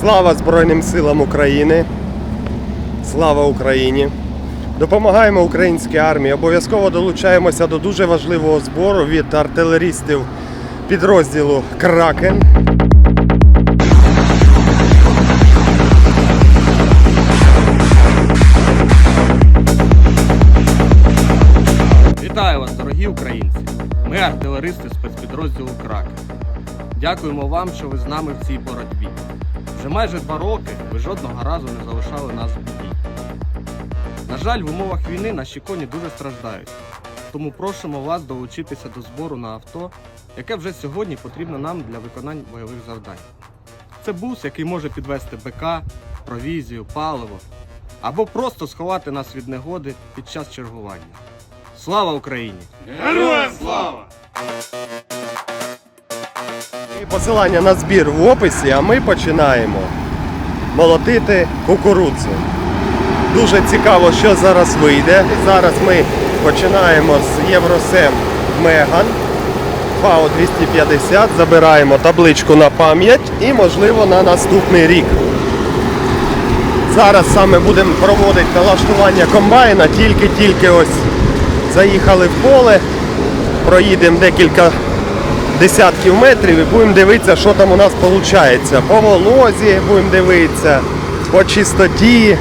Слава Збройним силам України! Слава Україні! Допомагаємо українській армії. Обов'язково долучаємося до дуже важливого збору від артилерістів підрозділу Кракен. Вітаю вас, дорогі українці! Ми артилеристи спецпідрозділу Кракен. Дякуємо вам, що ви з нами в цій боротьбі. Вже майже два роки ви жодного разу не залишали нас в біді. На жаль, в умовах війни наші коні дуже страждають. Тому просимо вас долучитися до збору на авто, яке вже сьогодні потрібно нам для виконання бойових завдань. Це бус, який може підвести БК, провізію, паливо або просто сховати нас від негоди під час чергування. Слава Україні! І посилання на збір в описі, а ми починаємо молотити кукурудзу. Дуже цікаво, що зараз вийде. Зараз ми починаємо з Євросем Меган ФАО 250, забираємо табличку на пам'ять і, можливо, на наступний рік. Зараз саме будемо проводити налаштування комбайна, тільки-тільки ось заїхали в поле, проїдемо декілька десятків метрів і будемо дивитися, що там у нас виходить. По волозі будемо дивитися, по чистоті.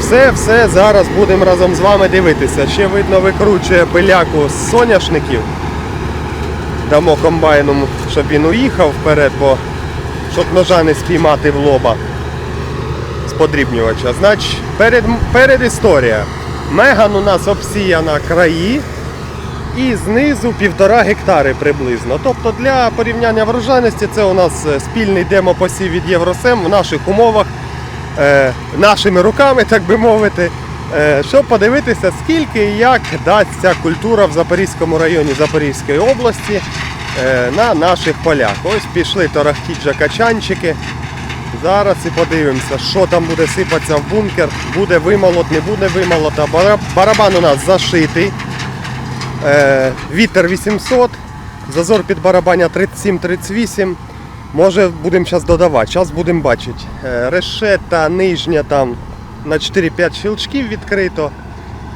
Все, все зараз будемо разом з вами дивитися. Ще видно викручує пиляку з соняшників. Дамо комбайну, щоб він уїхав вперед, бо щоб ножа не спіймати в лоба з подрібнювача. Значить, перед, перед історія. Меган у нас обсіяна краї і знизу півтора гектари приблизно. Тобто для порівняння врожайності це у нас е, спільний демопосів від Євросем в наших умовах, е, нашими руками, так би мовити, е, щоб подивитися, скільки і як дасть ця культура в Запорізькому районі Запорізької області е, на наших полях. Ось пішли торохтіть вже качанчики. Зараз і подивимося, що там буде сипатися в бункер. Буде вимолот, не буде вимолот. А бара- Барабан у нас зашитий. Е, Вітер 800, зазор під барабаня 37-38. Може будемо зараз додавати, зараз будемо бачити. Е, Решета нижня там на 4-5 щелчків відкрито.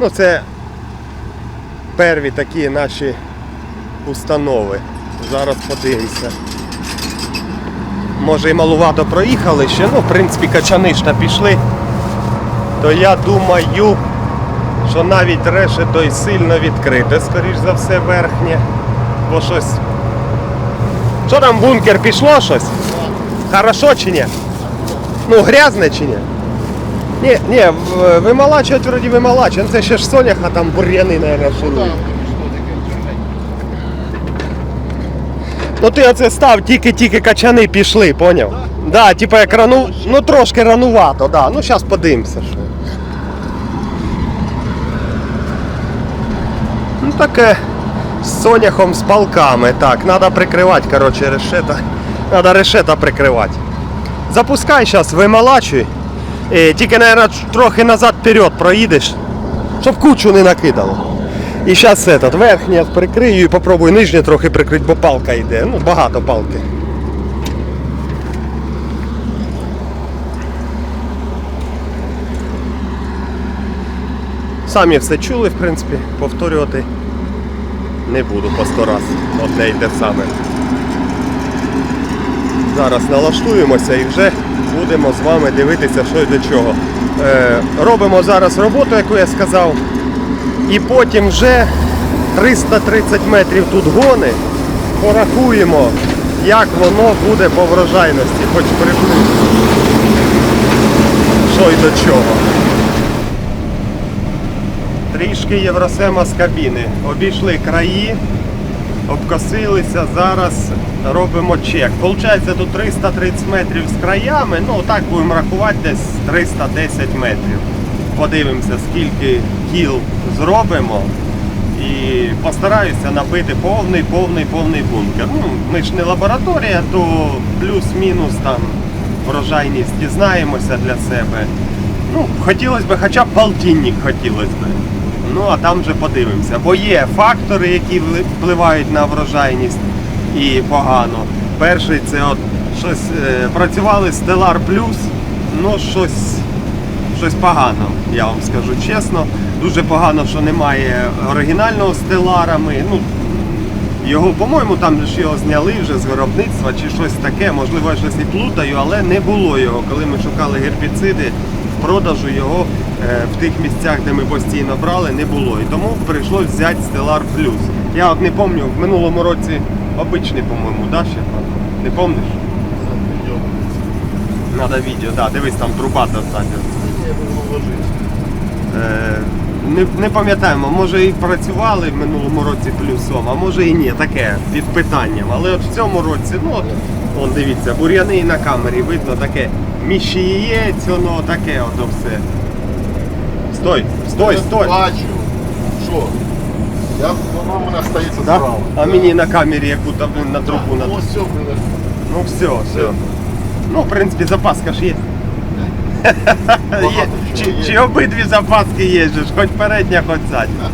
Ну це перві такі наші установи. Зараз подивимося. Може і малувато проїхали ще, ну в принципі качани ж та пішли. То я думаю, що навіть решето й сильно відкрите, скоріш за все, верхнє. Бо щось. Що там бункер пішло щось? Хорошо чи ні? Ну, грязне чи ні? Ні, ні, вималачують вроді вималачують. Це ще ж соняха там бур'яни, мабуть, шурують. Ну ти оце став, тільки-тільки качани пішли, поняв? Да, типа як рану, ну трошки ранувато, да. Ну зараз подивимося. Що. Ну таке з соняхом з палками. Так, треба прикривати, коротше, решета. Треба решета прикривати. Запускай зараз, вималачуй. Е, тільки, мабуть, трохи назад вперед проїдеш, щоб кучу не накидало. І зараз этот, верхнє прикрию і попробую нижнє трохи прикрити, бо палка йде. Ну, багато палки. Самі все чули, в принципі, повторювати не буду по сто раз. Одне й те саме. Зараз налаштуємося і вже будемо з вами дивитися, що й до чого. Е, робимо зараз роботу, яку я сказав. І потім вже 330 метрів тут гони. Порахуємо, як воно буде по врожайності, хоч приблизно. Що й до чого. Трішки Євросема з кабіни. Обійшли краї, обкосилися, зараз робимо чек. Получається тут 330 метрів з краями, ну так будемо рахувати десь 310 метрів. Подивимося, скільки кіл зробимо. І постараюся набити повний, повний, повний бункер. Ну, ми ж не лабораторія, то плюс-мінус там врожайність дізнаємося для себе. Ну, хотілося б, хоча б полтинник хотілося б. Ну а там вже подивимося. Бо є фактори, які впливають на врожайність і погано. Перший це от щось е, працювали Stellar Plus, ну щось, щось погано, я вам скажу чесно. Дуже погано, що немає оригінального Stellar. Ми, ну, його, по-моєму, там ж його зняли вже з виробництва чи щось таке, можливо, я щось і плутаю, але не було його. Коли ми шукали гербіциди, в продажу його в тих місцях, де ми постійно брали, не було. І тому прийшлось взяти Stellar Plus. Я от не пам'ятаю, в минулому році обичний, по-моєму, да, ще? Не пам'ятаєш? Надо відео, да, дивись, там труба достатньо. Е, не, не пам'ятаємо, може і працювали в минулому році плюсом, а може і ні, таке під питанням. Але от в цьому році, ну от, вон дивіться, бур'яни і на камері видно таке міщієць, воно таке ото все. Стой, стой, стой. Бачу. Що? Я, воно у мене стається Да? справа. А мені на камері яку там блін, на трубу на Ось все, блин. Ну все, все. Ну, в принципі, запаска ж є. є. чого Чи, є. чи обидві запаски є, же ж, хоч передня, хоч задня.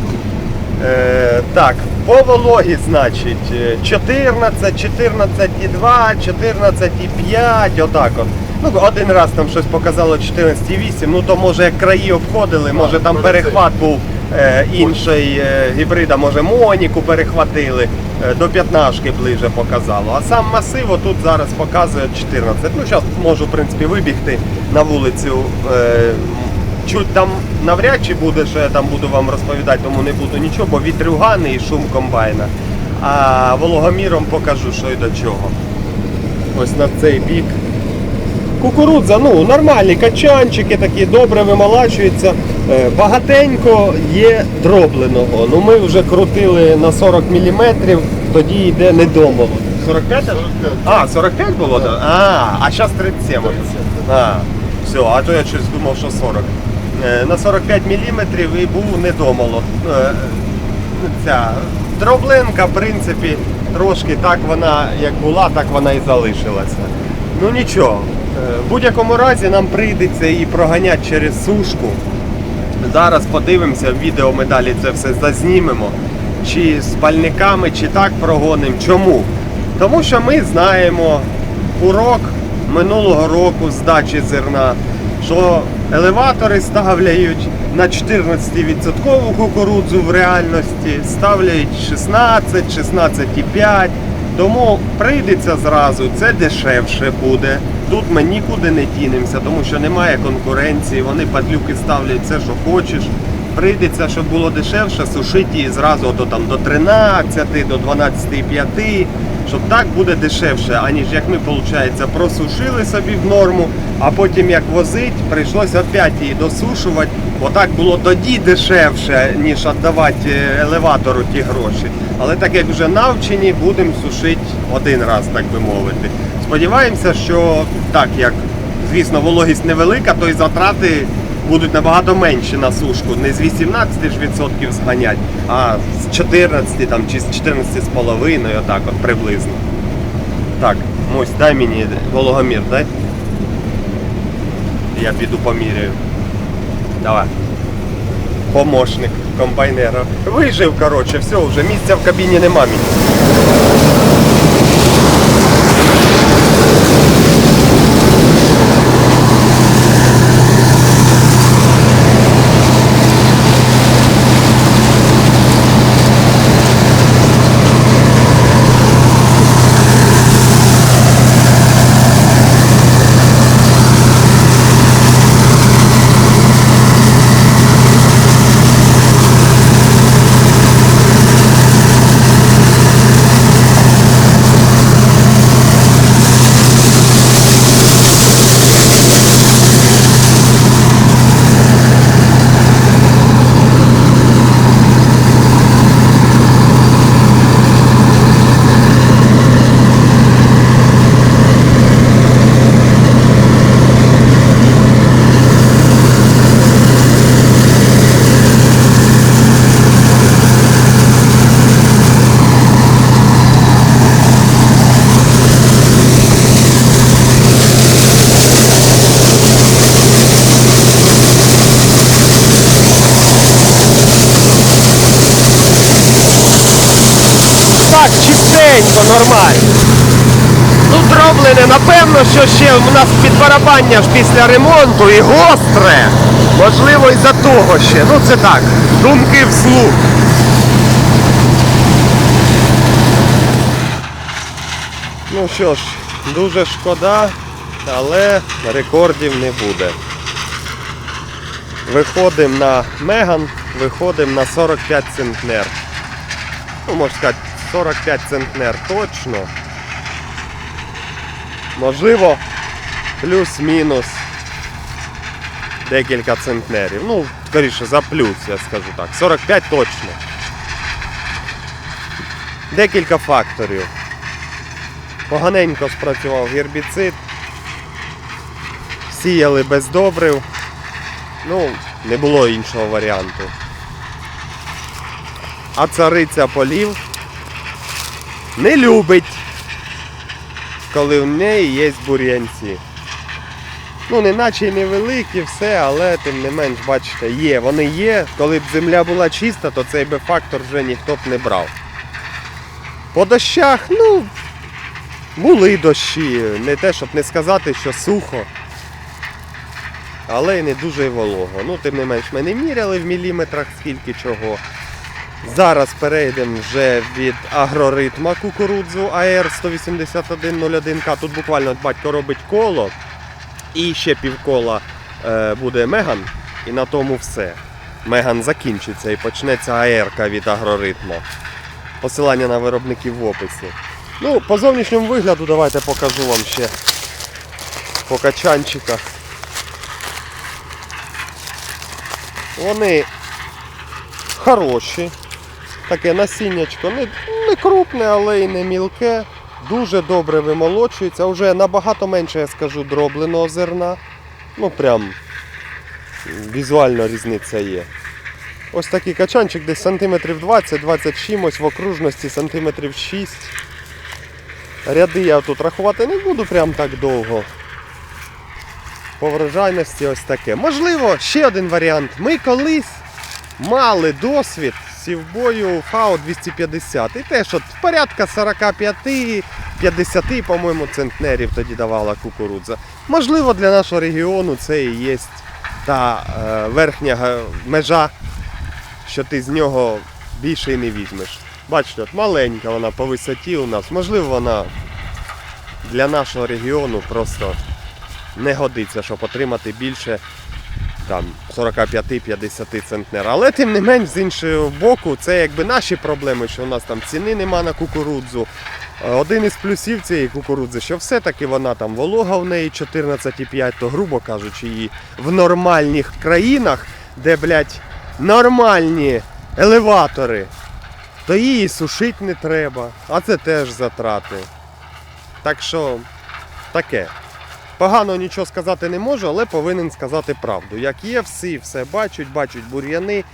Е, так, по вологі, значить, е, 14, 14,2, 14,5, отак от. Ну, один раз там щось показало 14,8, ну то може як краї обходили, може там перехват був е, інший е, гібрида, може Моніку перехватили, е, до 15 ближе показало. А сам масив тут зараз показує 14. Ну, зараз можу, в принципі, вибігти на вулицю. Е, Чуть там навряд чи буде, що я там буду вам розповідати, тому не буду нічого, бо вітрюгани і шум комбайна. А вологоміром покажу, що і до чого. Ось на цей бік. Кукурудза, ну, нормальні качанчики такі, добре вимолачуються. Е, Багатенько є дробленого. Ну ми вже крутили на 40 мм, тоді йде недомолот. 45? 45. А, 45 було? Да. А, а зараз 37. А, все, а то я щось думав, що 40. Е, На 45 мм і був недомолот. Е, Ця дробленка, в принципі, трошки так вона як була, так вона і залишилася. Ну нічого. Е, В будь-якому разі нам прийдеться її проганяти через сушку. Зараз подивимося, в відео ми далі це все зазнімемо. Чи з пальниками, чи так прогонимо. Чому? Тому що ми знаємо урок минулого року здачі зерна, що елеватори ставляють на 14% кукурудзу в реальності, ставляють 16, 16,5. Тому прийдеться зразу, це дешевше буде. Тут ми нікуди не тінемося, тому що немає конкуренції, вони падлюки ставлять все, що хочеш. Прийдеться, щоб було дешевше, сушити її зразу до, там, до 13, до 12,5, щоб так буде дешевше, аніж як ми, виходить, просушили собі в норму, а потім як возить, прийшлося опять її досушувати. Отак було тоді дешевше, ніж віддавати е, елеватору ті гроші. Але так як вже навчені, будемо сушити один раз, так би мовити. Сподіваємося, що так як, звісно, вологість невелика, то й затрати будуть набагато менші на сушку. Не з 18 ж відсотків зганять, а з 14 там, чи з 14,5, отак от приблизно. Так, Мусь, дай мені вологомір, дай. Я піду поміряю. Давай. Помощник комбайнера. Вижив, коротше, все, вже місця в кабіні нема мені. Так, чистенько, нормально. Ну зроблене. Напевно, що ще у нас підбарабання ж після ремонту і гостре. Можливо, із-за того ще. Ну це так, думки вслух. Ну що ж, дуже шкода, але рекордів не буде. Виходимо на Меган, виходимо на 45 центнер. Ну, можна сказати, 45 центнер точно. Можливо, плюс-мінус декілька центнерів. Ну, скоріше, за плюс, я скажу так. 45 точно. Декілька факторів. Поганенько спрацював гербіцид. Сіяли без добрив. Ну, не було іншого варіанту. А цариця полів не любить, коли в неї є бур'янці. Ну, не наче невеликі, все, але тим не менш, бачите, є. Вони є. Коли б земля була чиста, то цей би фактор вже ніхто б не брав. По дощах, ну, були дощі. Не те, щоб не сказати, що сухо. Але й не дуже волого. Ну, тим не менш, ми не міряли в міліметрах скільки чого. Зараз перейдемо вже від агроритма кукурудзу АР 18101К. Тут буквально батько робить коло. І ще півкола е, буде Меган. І на тому все. Меган закінчиться і почнеться АР від агроритма. Посилання на виробників в описі. Ну, по зовнішньому вигляду давайте покажу вам ще по качанчиках. Вони хороші. Таке насіннячко не, не крупне, але й не мілке. Дуже добре вимолочується. Вже набагато менше, я скажу, дробленого зерна. Ну прям візуально різниця є. Ось такий качанчик десь сантиметрів 20-20 чимось, в окружності сантиметрів 6. Ряди я тут рахувати не буду прям так довго. По врожайності ось таке. Можливо, ще один варіант. Ми колись мали досвід сівбою ФАО 250. І теж от порядка 45-50, по-моєму, центнерів тоді давала кукурудза. Можливо, для нашого регіону це і є та е, верхня межа, що ти з нього більше і не візьмеш. Бачите, от маленька вона по висоті у нас. Можливо, вона для нашого регіону просто не годиться, щоб отримати більше там 45-50 центнер. Але тим не менш, з іншого боку, це якби наші проблеми, що у нас там ціни нема на кукурудзу. Е, Один із плюсів цієї кукурудзи, що все-таки вона там волога в неї 14,5, то грубо кажучи, її в нормальних країнах, де, блядь, нормальні елеватори, то її сушити не треба, а це теж затрати. Так що таке. Погано нічого сказати не можу, але повинен сказати правду. Як є, всі все бачать, бачать бур'яни,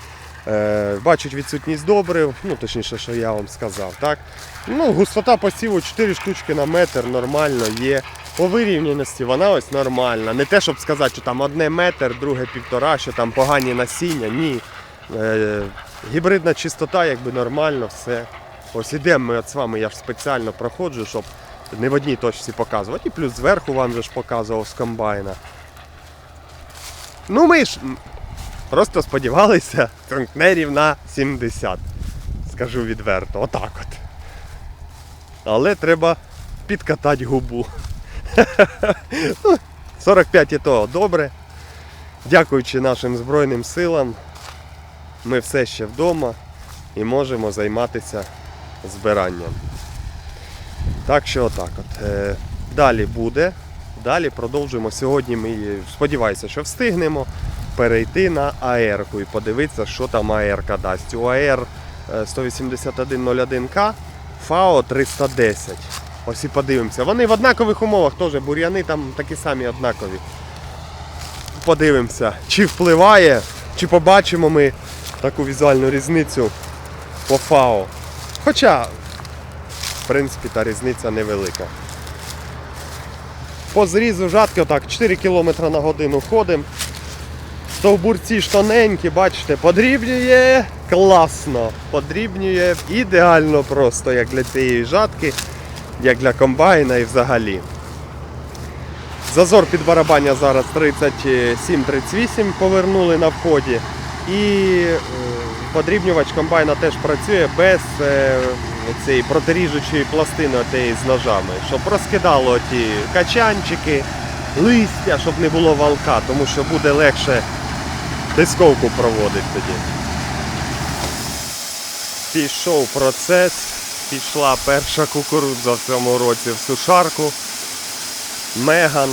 е, бачать відсутність добрив, ну точніше, що я вам сказав. Так? Ну, густота посіву 4 штучки на метр нормально є. По вирівняності вона ось нормальна. Не те, щоб сказати, що там одне метр, друге півтора, що там погані насіння. Ні. Е, гібридна чистота, якби нормально, все. Ось ідемо ми от з вами, я ж спеціально проходжу, щоб не в одній точці показувати. І плюс зверху вам же ж показував з комбайна. Ну ми ж просто сподівалися центнерів на 70. Скажу відверто, отак от. Але треба підкатати губу. Ну, 45 і то добре. Дякуючи нашим Збройним силам, ми все ще вдома і можемо займатися збиранням. Так що отак от. Е, Далі буде. Далі продовжуємо. Сьогодні ми сподіваюся, що встигнемо перейти на АР і подивитися, що там АР дасть. У АР е, 18101К ФАО 310. Ось і подивимося. Вони в однакових умовах теж бур'яни там такі самі однакові. Подивимося, чи впливає, чи побачимо ми таку візуальну різницю по ФАО. Хоча принципі, та різниця невелика. По зрізу жатки, отак, 4 км на годину ходимо. Стовбурці ж тоненькі, бачите, подрібнює класно. Подрібнює ідеально просто, як для цієї жатки. як для комбайна і взагалі. Зазор під барабання зараз 37-38 повернули на вході. І е, подрібнювач комбайна теж працює без е, цієї протиріжучої пластини отеї з ножами, щоб розкидало ті качанчики, листя, щоб не було валка, тому що буде легше дисковку проводити тоді. Пішов процес, пішла перша кукурудза в цьому році в сушарку. Меган,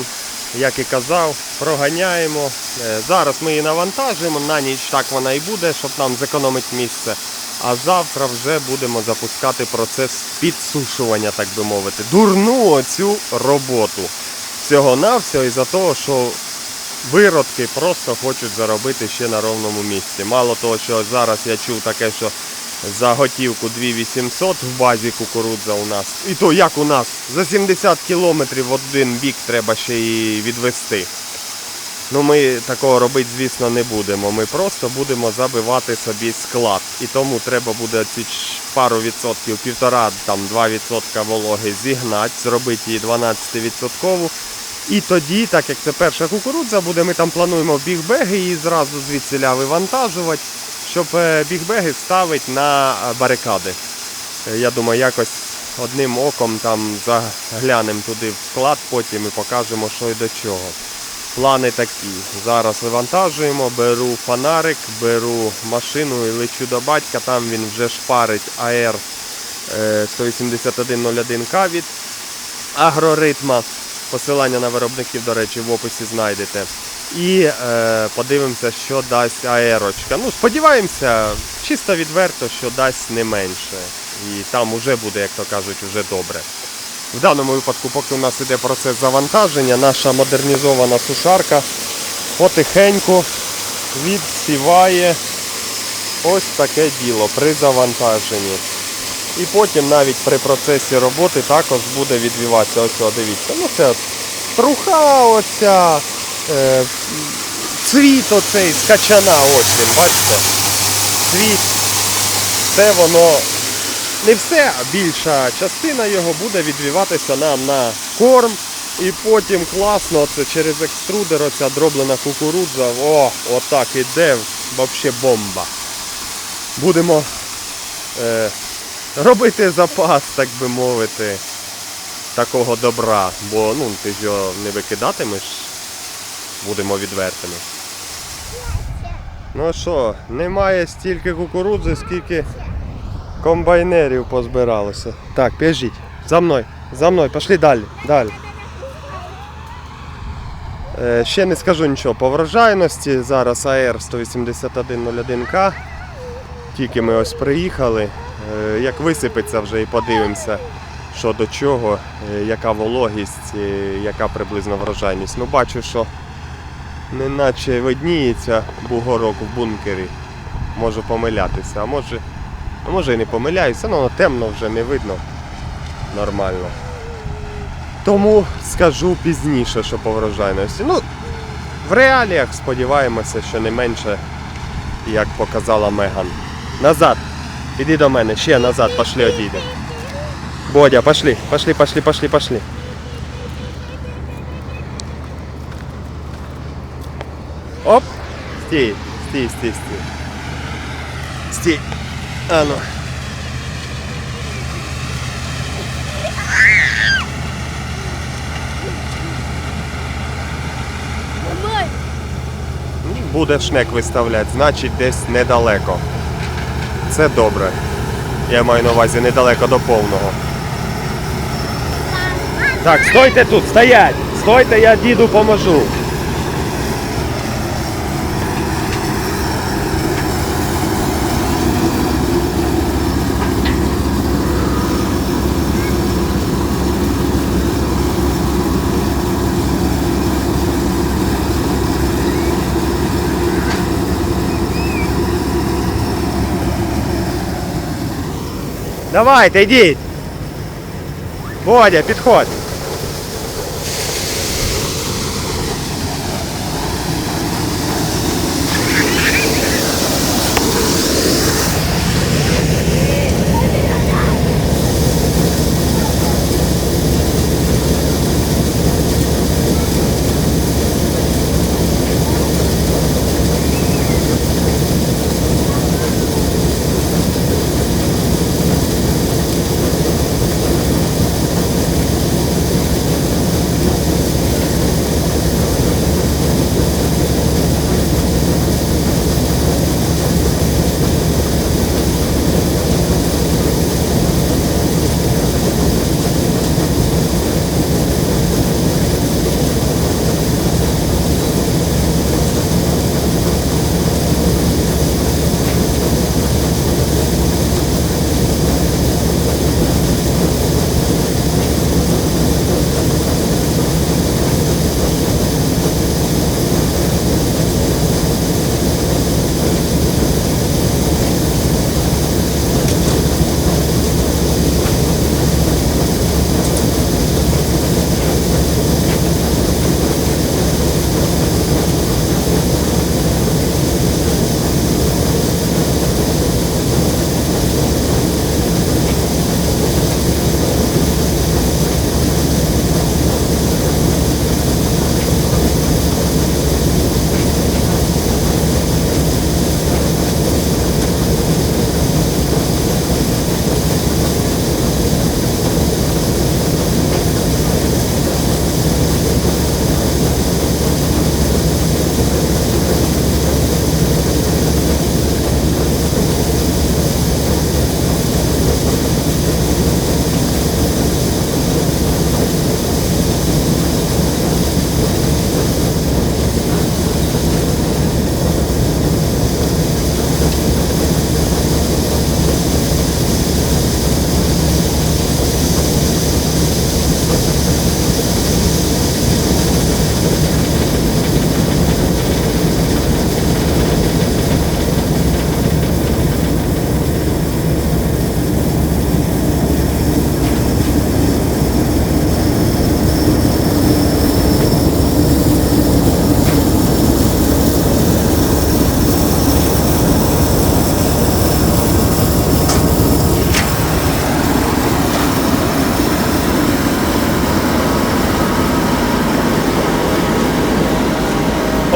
як і казав, проганяємо. Е, Зараз ми її навантажуємо, на ніч так вона і буде, щоб нам зекономити місце. А завтра вже будемо запускати процес підсушування, так би мовити. Дурну оцю роботу. Всього-навсього із-за того, що виродки просто хочуть заробити ще на ровному місці. Мало того, що зараз я чув таке, що за готівку 2800 в базі кукурудза у нас. І то як у нас? За 70 кілометрів в один бік треба ще її відвести. Ну ми такого робити, звісно, не будемо. Ми просто будемо забивати собі склад. І тому треба буде ці пару відсотків, півтора, там, два відсотка вологи зігнати, зробити її 12 відсоткову. І тоді, так як це перша кукурудза буде, ми там плануємо бігбеги її зразу звідсіля вивантажувати, щоб е, бігбеги ставити на е, барикади. Е, Я думаю, якось одним оком там заглянемо туди в склад, потім і покажемо, що і до чого. Плани такі. Зараз вивантажуємо, беру фонарик, беру машину і лечу до батька. Там він вже шпарить АР е, 18101К від агроритма. Посилання на виробників, до речі, в описі знайдете. І е, подивимося, що дасть аерочка. Ну, сподіваємося, чисто відверто, що дасть не менше. І там уже буде, як то кажуть, уже добре. В даному випадку, поки у нас іде процес завантаження, наша модернізована сушарка потихеньку відсіває ось таке діло при завантаженні. І потім навіть при процесі роботи також буде відвіватися. Ось, дивіться. Ну це труха оця, цвіт оцей з качана, ось він, бачите? Цвіт. Це воно не все, а більша частина його буде відвіватися нам на корм. І потім класно це через екструдер оця дроблена кукурудза. О, отак іде, взагалі бомба. Будемо е, робити запас, так би мовити, такого добра. Бо ну, ти ж його не викидатимеш, будемо відвертими. Ну що, немає стільки кукурудзи, скільки комбайнерів позбиралося. Так, біжіть. За мною, за мною, пішли далі. далі. Е, ще не скажу нічого по врожайності. Зараз АР 18101К. Тільки ми ось приїхали. Е, Як висипеться вже і подивимося, що до чого, е, яка вологість, е, яка приблизно врожайність. Ну бачу, що неначе видніється бугорок в бункері. Можу помилятися, а може, а може і не помиляюся, але темно вже не видно нормально. Тому скажу пізніше, що по врожайності. Ну, в реаліях сподіваємося, що не менше, як показала Меган. Назад. Іди до мене, ще назад, пошли одійдемо. Бодя, пошли, пошли, пошли, пошли, пошли. Стій, стій, стій, стій. Стій. А ну. Буде шнек виставляти, значить десь недалеко. Це добре. Я маю на увазі недалеко до повного. Так, стойте тут, стоять! Стойте, я діду поможу. Давайте, йдіть. Водя, підходь.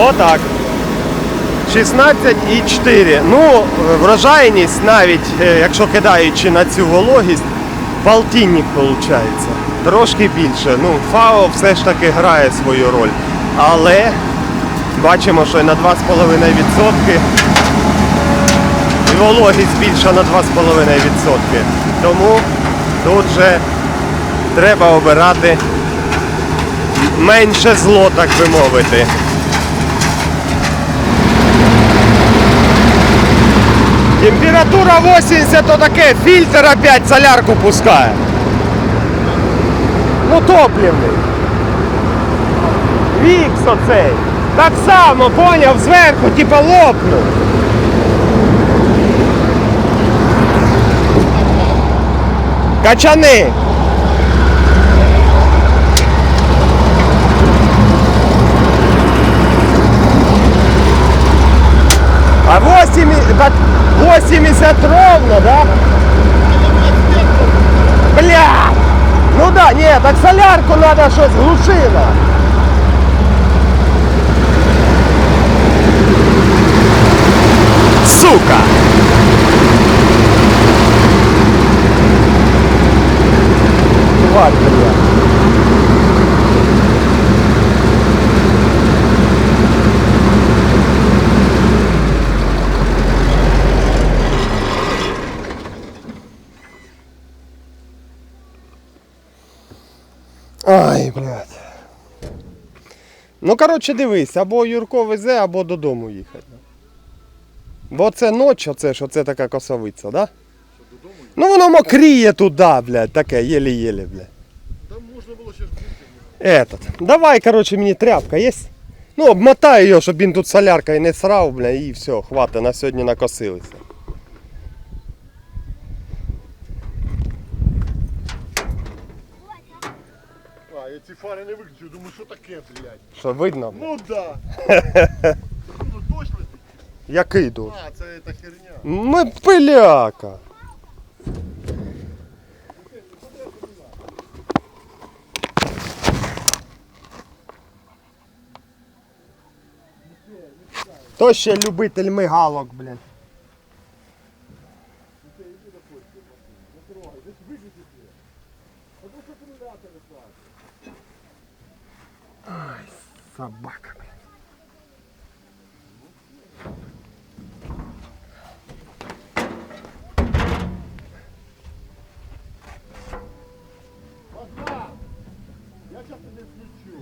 Отак. 16,4. Ну, врожайність навіть, е, якщо кидаючи на цю вологість, полтинник виходить. Трошки більше. Ну, ФАО все ж таки грає свою роль. Але бачимо, що на 2,5% і вологість більша на 2,5%. Тому тут же треба обирати менше зло, так би мовити. Температура 80, то таке, фильтр опять солярку пускає. Ну топливний. Вікс оцей. Так само, поняв, зверху, типа лопнув. Качани. А 80, так 80 ровно, да? Бля! Ну да, не, так солярку надо щось глушило. Сука! Тварь, бля. Ну, коротше, дивись, або Юрко везе, або додому їхати. Бо це ноч, оце ж оце така косовиця, да? Ну воно мокріє туди, блядь, таке, єлі-єлі, блядь. Там можна було ще ж. Этот. Давай, короче, мені тряпка є? Ну, обмотай його, щоб він тут соляркою не срав, бля, і все, хватить, на сьогодні накосилися. А, я ці фари не виключив, думаю, що таке, блядь. Що видно? Ну да. ну точно. Який душ? А, це та херня. Ми пиляка. То ще любитель мигалок, блядь. Собака. Я зараз не включу.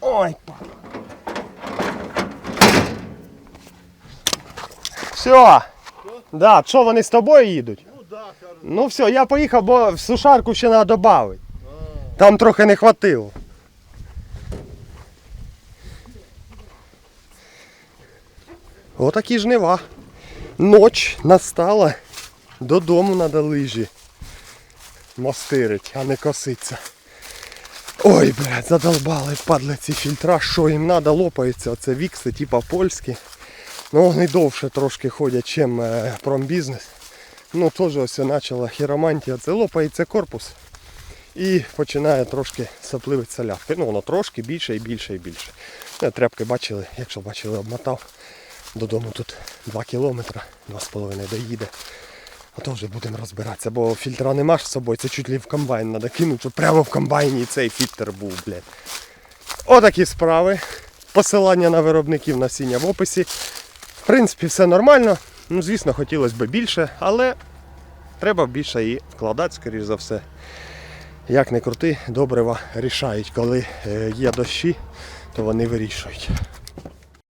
Ой, Все. Да, що вони з тобою їдуть? Ну да, кажуть. Ну все, я поїхав, бо в сушарку ще треба додати. Там трохи не хватило. Отакі жнива. Ноч настала. Додому треба лижі. Мостирить, а не коситься. Ой, блядь, задолбали, падли ці фільтра, що їм треба, лопаються. Оце вікси, типа польські. Ну вони довше трошки ходять, чим е, промбізнес. Ну теж ось почала хіромантія. Це лопається корпус і починає трошки сапливити солярки. Ну воно трошки більше і більше і більше. Ну, тряпки бачили, якщо бачили, обмотав. Додому тут 2 кілометри, 2,5 доїде. А то вже будемо розбиратися, бо фільтра нема з собою, це чуть ли в комбайн треба кинути, щоб прямо в комбайні цей фільтр був, блядь. Отакі справи. Посилання на виробників насіння в описі. В принципі, все нормально. Ну, звісно, хотілося б більше, але треба більше і вкладати, скоріш за все. Як не крути, добрива рішають. Коли е, є дощі, то вони вирішують.